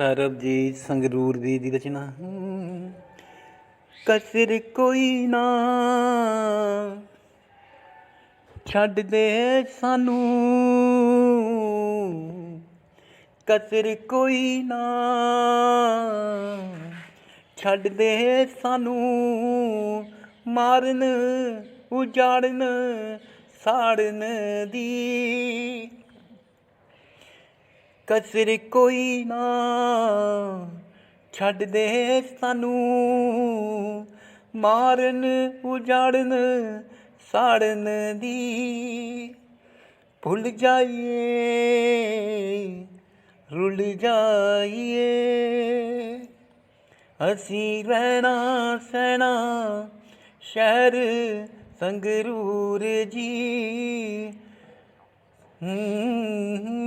ਸਰਬਜੀਤ ਸੰਗਰੂਰ ਦੀ ਦੀ ਰਚਨਾ। ਕਸਰ ਕੋਈ ਨਾ। ਛੱਡ ਦੇ ਸਾਨੂੰ। ਕਸਰ ਕੋਈ ਨਾ। ਛੱਡ ਦੇ ਸਾਨੂੰ। ਮਾਰਨ, ਉਜਾੜਨ, ਸਾੜਨ ਦੀ ਕਸਰ ਕੋਈ ਨਾ। ਛੱਡ ਦੇ ਸਾਨੂੰ। ਮਾਰਨ, ਉਜਾੜਨ, ਸਾੜਨ ਦੀ ਭੁੱਲ ਜਾਈਏ, ਰੁੱਲ ਜਾਈਏ। ਅਸੀਂ ਰਹਿਣਾ ਸਹਿਣਾ ਸ਼ਹਿਰ ਸੰਗਰੂਰ ਜੀ। ਹੂੰ